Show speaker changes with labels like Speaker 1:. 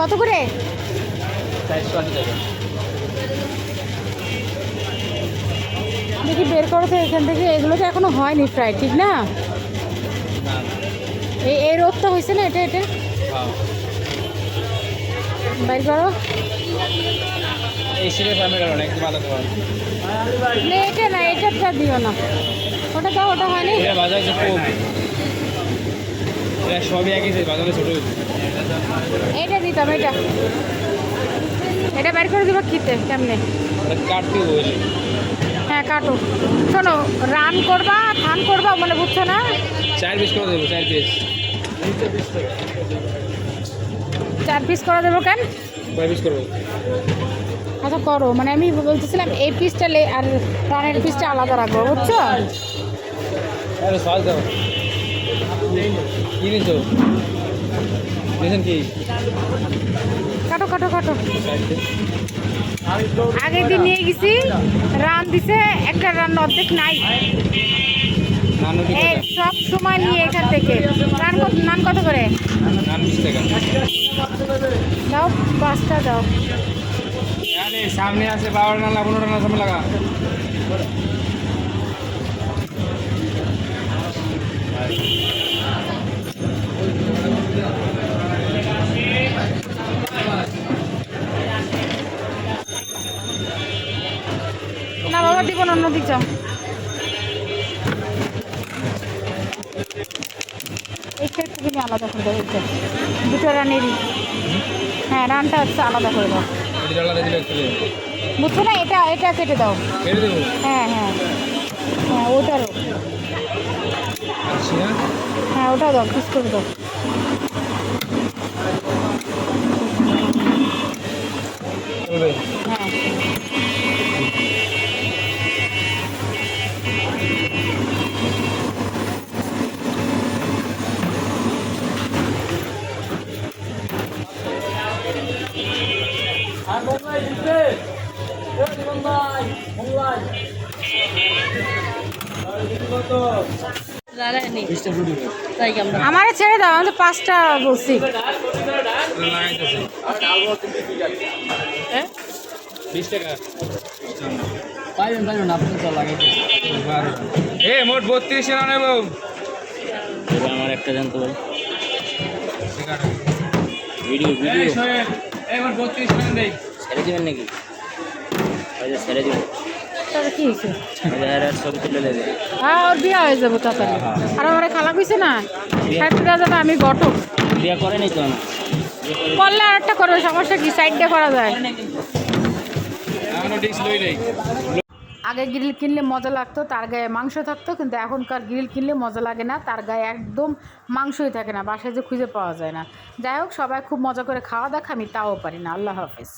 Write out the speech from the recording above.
Speaker 1: কত করে? দেখি বের করো তো এখান থেকে। এগুলো তো এখনও হয়নি ফ্রাই ঠিক না? এই রোদটা হয়েছে না এটা এটা? বের করো। এটা না, এটা দিও না। ওটা দাও, ওটা হয়নি?
Speaker 2: এটা বাজার যে কম এটা সবই একই সাইজ বাজারে ছোটো
Speaker 1: এটা দিতাম এটা এটা বের করে দেবো খেতে কেমনে?
Speaker 2: এটা কাটতে বলি
Speaker 1: হ্যাঁ কাটো। শোনো রান করবা থান করবা বলে বুঝছ না?
Speaker 2: চার পিস করে দেবো চার পিস
Speaker 1: চার পিস করে দেবো কেন?
Speaker 2: কয় পিস করব।
Speaker 1: আচ্ছা করো। মানে আমি বলতেছিলাম এই পিসটা আর রানের পিসটা আলাদা রাখব বুঝছ?
Speaker 2: আরে সস দাও। কি নিছো কি?
Speaker 1: কাটো কাটো কাটো। আগের দিন নিয়ে গেছি রান দিছে একটা রান অর্ধেক নাই। সব সময় নিয়ে এখান থেকে। রান নান কত করে? দাও পাঁচটা দাও।
Speaker 2: আরে সামনে আছে বারোটা নালা পনেরোটা নালা সামনে লাগা।
Speaker 1: না বাবা দিব না অন্য যাও। এইটা একটু তুমি আলাদা করে দাও এইটা দুটো রানেরই। হ্যাঁ রানটা হচ্ছে আলাদা করে দাও। বুঝছ না, এটা এটা কেটে দাও। হ্যাঁ হ্যাঁ। হ্যাঁ ওটারও। হ্যাঁ ওটাও দাও, পিস করে দাও। হ্যাঁ। আমারে ছেড়ে দাও আমি তো পাঁচটা বলছি।
Speaker 3: লাগাইতে
Speaker 2: এ মোট বত্রিশ
Speaker 3: আমার একটা জানতে পারি। ভিডিও ভিডিও
Speaker 2: মোট বত্রিশ টাকা দেই।
Speaker 3: ছেড়ে দিবেন নাকি? ওই যে ছেড়ে দিবেন
Speaker 1: তাহলে কি হয়েছে?
Speaker 3: ওই যে আর আর ছবি তুলে দেবে
Speaker 1: হ্যাঁ ওর বিয়ে হয়ে যাব তাড়াতাড়ি আর আমার খালা কইছে না সাইডটা যাবে আমি ঘটক।
Speaker 3: বিয়ে করে তো না?
Speaker 1: করলে আর একটা করবে সমস্যা কি? সাইডটা করা যায়।
Speaker 2: এখনও ডিস্ক লই নেই
Speaker 1: আগে গ্রিল কিনলে মজা লাগতো তার গায়ে মাংস থাকতো কিন্তু এখনকার গ্রিল কিনলে মজা লাগে না তার গায়ে একদম মাংসই থাকে না বাসায় যে খুঁজে পাওয়া যায় না। যাই হোক সবাই খুব মজা করে খাওয়া দেখা আমি তাও পারি না। আল্লাহ হাফিজ।